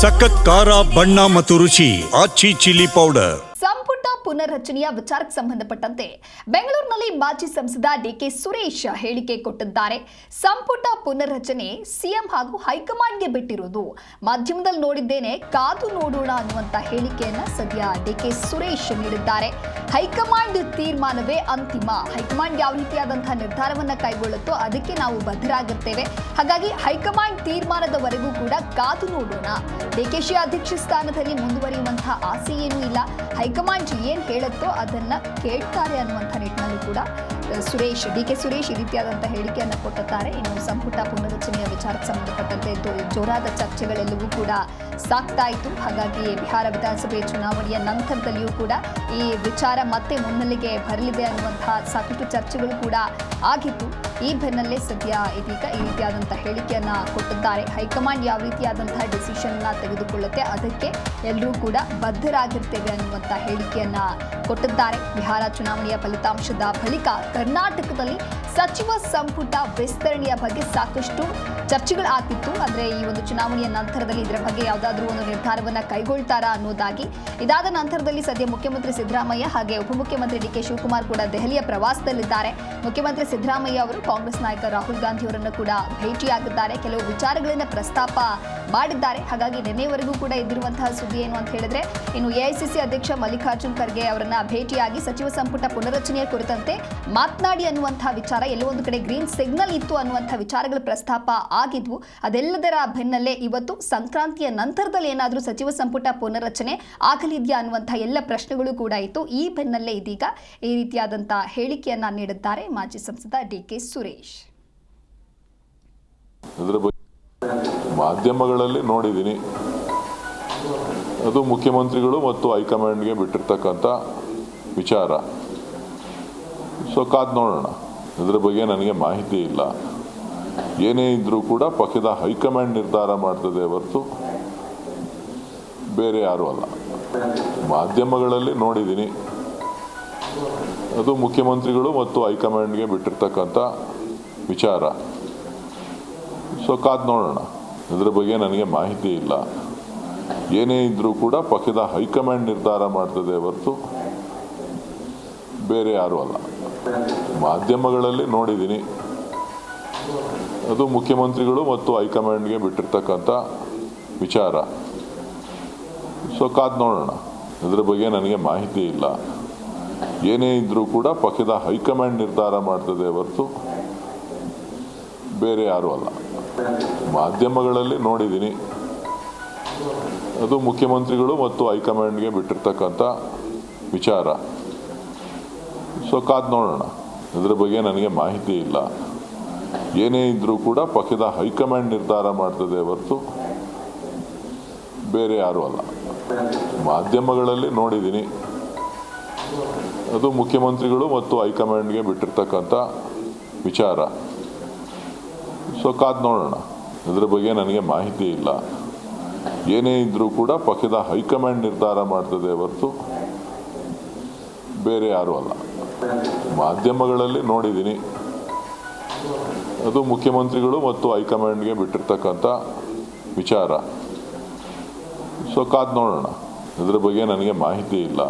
ಸಖತ್ ಖಾರ, ಬಣ್ಣ ಮತ್ತು ರುಚಿ, ಆಚಿ ಚಿಲ್ಲಿ ಪೌಡರ್. ಸಂಪುಟ ಪುನರ್ರಚನೆಯ ವಿಚಾರಕ್ಕೆ ಸಂಬಂಧಪಟ್ಟಂತೆ ಬೆಂಗಳೂರಿನಲ್ಲಿ ಮಾಜಿ ಸಂಸದ ಡಿಕೆ ಸುರೇಶ್ ಹೇಳಿಕೆ ಕೊಟ್ಟಿದ್ದಾರೆ. ಸಂಪುಟ ಪುನರ್ರಚನೆ ಸಿಎಂ ಹಾಗೂ ಹೈಕಮಾಂಡ್ಗೆ ಬಿಟ್ಟಿರುವುದು. ಮಾಧ್ಯಮದಲ್ಲಿ ನೋಡಿದ್ದೇನೆ, ಕಾದು ನೋಡೋಣ ಅನ್ನುವಂತ ಹೇಳಿಕೆಯನ್ನ ಸದ್ಯ ಡಿಕೆ ಸುರೇಶ್ ನೀಡಿದ್ದಾರೆ. ಹೈಕಮಾಂಡ್ ತೀರ್ಮಾನವೇ ಅಂತಿಮ. ಹೈಕಮಾಂಡ್ ಯಾವ ರೀತಿಯಾದಂತಹ ನಿರ್ಧಾರವನ್ನ ಕೈಗೊಳ್ಳುತ್ತೋ ಅದಕ್ಕೆ ನಾವು ಬದ್ಧರಾಗಿರ್ತೇವೆ. ಹಾಗಾಗಿ ಹೈಕಮಾಂಡ್ ತೀರ್ಮಾನದವರೆಗೂ ಕೂಡ ಕಾದು ನೋಡೋಣ. ಡಿಕೆಶಿ ಅಧ್ಯಕ್ಷ ಸ್ಥಾನದಲ್ಲಿ ಮುಂದುವರಿಯುವಂತಹ ಆಸೆ ಏನೂ ಇಲ್ಲ. ಹೈಕಮಾಂಡ್ ಏನು ಹೇಳುತ್ತೋ ಅದನ್ನ ಕೇಳ್ತಾರೆ ಅನ್ನುವಂಥ ನಿಟ್ಟಿನಲ್ಲಿ ಕೂಡ ಸುರೇಶ್, ಡಿ ಕೆ ಸುರೇಶ್ ಈ ರೀತಿಯಾದಂಥ ಹೇಳಿಕೆಯನ್ನು ಕೊಟ್ಟಿದ್ದಾರೆ. ಇನ್ನು ಸಂಪುಟ ಪುನರ್ರಚನೆಯ ವಿಚಾರಕ್ಕೆ ಸಂಬಂಧಪಟ್ಟಂತೆ ಜೋರಾದ ಚರ್ಚೆಗಳೆಲ್ಲವೂ ಕೂಡ ಸಾಗ್ತಾ ಇತ್ತು ಹಾಗಾಗಿ ಬಿಹಾರ ವಿಧಾನಸಭೆ ಚುನಾವಣೆಯ ನಂತರದಲ್ಲಿಯೂ ಕೂಡ ಈ ವಿಚಾರ ಮತ್ತೆ ಮುನ್ನೆಲೆಗೆ ಬರಲಿದೆ ಅನ್ನುವಂತಹ ಸಾಕಷ್ಟು ಚರ್ಚೆಗಳು ಕೂಡ ಆಗಿತ್ತು ಈ ಬೆನ್ನಲ್ಲೇ ಸದ್ಯ ಇದೀಗ ಈ ರೀತಿಯಾದಂತಹ ಹೇಳಿಕೆಯನ್ನ ಕೊಟ್ಟಿದ್ದಾರೆ. ಹೈಕಮಾಂಡ್ ಯಾವ ರೀತಿಯಾದಂತಹ ಡಿಸಿಷನ್ನ ತೆಗೆದುಕೊಳ್ಳುತ್ತೆ, ಅದಕ್ಕೆ ಎಲ್ಲರೂ ಕೂಡ ಬದ್ಧರಾಗಿರ್ತೇವೆ ಅನ್ನುವಂಥ ಹೇಳಿಕೆಯನ್ನ ಕೊಟ್ಟಿದ್ದಾರೆ. ಬಿಹಾರ ಚುನಾವಣೆಯ ಫಲಿತಾಂಶದ ಬಳಿಕ ಕರ್ನಾಟಕದಲ್ಲಿ ಸಚಿವ ಸಂಪುಟ ವಿಸ್ತರಣೆಯ ಬಗ್ಗೆ ಸಾಕಷ್ಟು ಚರ್ಚೆಗಳು ಆಗ್ತಿತ್ತು. ಅಂದ್ರೆ ಈ ಒಂದು ಚುನಾವಣೆಯ ನಂತರದಲ್ಲಿ ಇದರ ಬಗ್ಗೆ ಯಾವುದಾದ್ರೂ ಒಂದು ನಿರ್ಧಾರವನ್ನ ಕೈಗೊಳ್ತಾರಾ ಅನ್ನೋದಾಗಿ, ಇದಾದ ನಂತರದಲ್ಲಿ ಸದ್ಯ ಮುಖ್ಯಮಂತ್ರಿ ಸಿದ್ದರಾಮಯ್ಯ ಹಾಗೆ ಉಪಮುಖ್ಯಮಂತ್ರಿ ಡಿ ಕೆ ಶಿವಕುಮಾರ್ ಕೂಡ ದೆಹಲಿಯ ಪ್ರವಾಸದಲ್ಲಿದ್ದಾರೆ. ಮುಖ್ಯಮಂತ್ರಿ ಸಿದ್ದರಾಮಯ್ಯ ಅವರು ಕಾಂಗ್ರೆಸ್ ನಾಯಕ ರಾಹುಲ್ ಗಾಂಧಿ ಅವರನ್ನು ಕೂಡ ಭೇಟಿಯಾಗಿದ್ದಾರೆ. ಕೆಲವು ವಿಚಾರಗಳನ್ನ ಪ್ರಸ್ತಾಪ ಮಾಡಿದ್ದಾರೆ. ಹಾಗಾಗಿ ನಿನ್ನೆವರೆಗೂ ಕೂಡ ಇದ್ದಿರುವಂತಹ ಸುದ್ದಿ ಏನು ಅಂತ ಹೇಳಿದ್ರೆ, ಇನ್ನು ಎಐಸಿಸಿ ಅಧ್ಯಕ್ಷ ಮಲ್ಲಿಕಾರ್ಜುನ್ ಖರ್ಗೆ ಅವರನ್ನ ಭೇಟಿಯಾಗಿ ಸಚಿವ ಸಂಪುಟ ಪುನರಚನೆಯ ಕುರಿತಂತೆ ಮಾತನಾಡಿ ಅನ್ನುವಂತಹ ವಿಚಾರ ಎಲ್ಲೋ ಒಂದು ಕಡೆ ಗ್ರೀನ್ ಸಿಗ್ನಲ್ ಇತ್ತು ಅನ್ನುವಂಥ ವಿಚಾರಗಳು ಪ್ರಸ್ತಾಪ ಆಗಿದ್ವು. ಅದೆಲ್ಲದರ ಬೆನ್ನಲ್ಲೇ ಇವತ್ತು ಸಂಕ್ರಾಂತಿಯ ನಂತರದಲ್ಲಿ ಏನಾದರೂ ಸಚಿವ ಸಂಪುಟ ಪುನರ್ರಚನೆ ಆಗಲಿದೆಯಾ ಅನ್ನುವಂಥ ಎಲ್ಲ ಪ್ರಶ್ನೆಗಳು ಕೂಡ ಇತ್ತು. ಈ ಬೆನ್ನಲ್ಲೇ ಇದೀಗ ಈ ರೀತಿಯಾದಂಥ ಹೇಳಿಕೆಯನ್ನ ನೀಡಿದ್ದಾರೆ ಮಾಜಿ ಸಂಸದ ಡಿ ಕೆ ಸುರೇಶ್ ಮಾಧ್ಯಮಗಳಲ್ಲಿ ನೋಡಿದ್ದೀನಿ. ಅದು ಮುಖ್ಯಮಂತ್ರಿಗಳು ಮತ್ತು ಹೈಕಮಾಂಡ್ಗೆ ಬಿಟ್ಟಿರ್ತಕ್ಕಂಥ ವಿಚಾರ. ಸೊ ಕಾದ್ ನೋಡೋಣ. ಇದರ ಬಗ್ಗೆ ನನಗೆ ಮಾಹಿತಿ ಇಲ್ಲ. ಏನೇ ಇದ್ರೂ ಕೂಡ ಪಕ್ಷದ ಹೈಕಮಾಂಡ್ ನಿರ್ಧಾರ ಮಾಡ್ತದೆ ಹೊರತು ಬೇರೆ ಯಾರೂ ಅಲ್ಲ. ಮಾಧ್ಯಮಗಳಲ್ಲಿ ನೋಡಿದ್ದೀನಿ. ಅದು ಮುಖ್ಯಮಂತ್ರಿಗಳು ಮತ್ತು ಹೈಕಮಾಂಡ್ಗೆ ಬಿಟ್ಟಿರ್ತಕ್ಕಂಥ ವಿಚಾರ. ಸೊ ಕಾದ್ ನೋಡೋಣ. ಇದರ ಬಗ್ಗೆ ನನಗೆ ಮಾಹಿತಿ ಇಲ್ಲ. ಏನೇ ಇದ್ರೂ ಕೂಡ ಪಕ್ಷದ ಹೈಕಮಾಂಡ್ ನಿರ್ಧಾರ ಮಾಡ್ತದೆ ಹೊರತು ಬೇರೆ ಯಾರೂ ಅಲ್ಲ. ಮಾಧ್ಯಮಗಳಲ್ಲಿ ನೋಡಿದ್ದೀನಿ. ಅದು ಮುಖ್ಯಮಂತ್ರಿಗಳು ಮತ್ತು ಹೈಕಮಾಂಡ್ಗೆ ಬಿಟ್ಟಿರ್ತಕ್ಕಂಥ ವಿಚಾರ. ಸೊ ಕಾದ್ ನೋಡೋಣ. ಇದ್ರ ಬಗ್ಗೆ ನನಗೆ ಮಾಹಿತಿ ಇಲ್ಲ. ಏನೇ ಇದ್ರೂ ಕೂಡ ಪಕ್ಷದ ಹೈಕಮಾಂಡ್ ನಿರ್ಧಾರ ಮಾಡ್ತದೆ ಹೊರತು ಬೇರೆ ಯಾರೂ ಅಲ್ಲ. ಮಾಧ್ಯಮಗಳಲ್ಲಿ ನೋಡಿದ್ದೀನಿ. ಅದು ಮುಖ್ಯಮಂತ್ರಿಗಳು ಮತ್ತು ಹೈಕಮಾಂಡ್ಗೆ ಬಿಟ್ಟಿರ್ತಕ್ಕಂಥ ವಿಚಾರ. ಸೊ ಕಾದ್ ನೋಡೋಣ. ಇದರ ಬಗ್ಗೆ ನನಗೆ ಮಾಹಿತಿ ಇಲ್ಲ. ಏನೇ ಇದ್ರೂ ಕೂಡ ಪಕ್ಷದ ಹೈಕಮಾಂಡ್ ನಿರ್ಧಾರ ಮಾಡ್ತದೆ ಹೊರತು ಬೇರೆ ಯಾರೂ ಅಲ್ಲ. ಮಾಧ್ಯಮಗಳಲ್ಲಿ ನೋಡಿದ್ದೀನಿ. ಅದು ಮುಖ್ಯಮಂತ್ರಿಗಳು ಮತ್ತು ಹೈಕಮಾಂಡ್ಗೆ ಬಿಟ್ಟಿರ್ತಕ್ಕಂಥ ವಿಚಾರ. ಸೊ ಕಾದ್ ನೋಡೋಣ. ಇದರ ಬಗ್ಗೆ ನನಗೆ ಮಾಹಿತಿ ಇಲ್ಲ. ಏನೇ ಇದ್ರೂ ಕೂಡ ಪಕ್ಷದ ಹೈಕಮಾಂಡ್ ನಿರ್ಧಾರ ಮಾಡ್ತದೆ ಹೊರತು ಬೇರೆ ಯಾರೂ ಅಲ್ಲ. ಮಾಧ್ಯಮಗಳಲ್ಲಿ ನೋಡಿದ್ದೀನಿ. ಅದು ಮುಖ್ಯಮಂತ್ರಿಗಳು ಮತ್ತು ಹೈಕಮಾಂಡ್ಗೆ ಬಿಟ್ಟಿರ್ತಕ್ಕಂಥ ವಿಚಾರ. ಸೊ ಕಾದ್ ನೋಡೋಣ. ಇದರ ಬಗ್ಗೆ ನನಗೆ ಮಾಹಿತಿ ಇಲ್ಲ.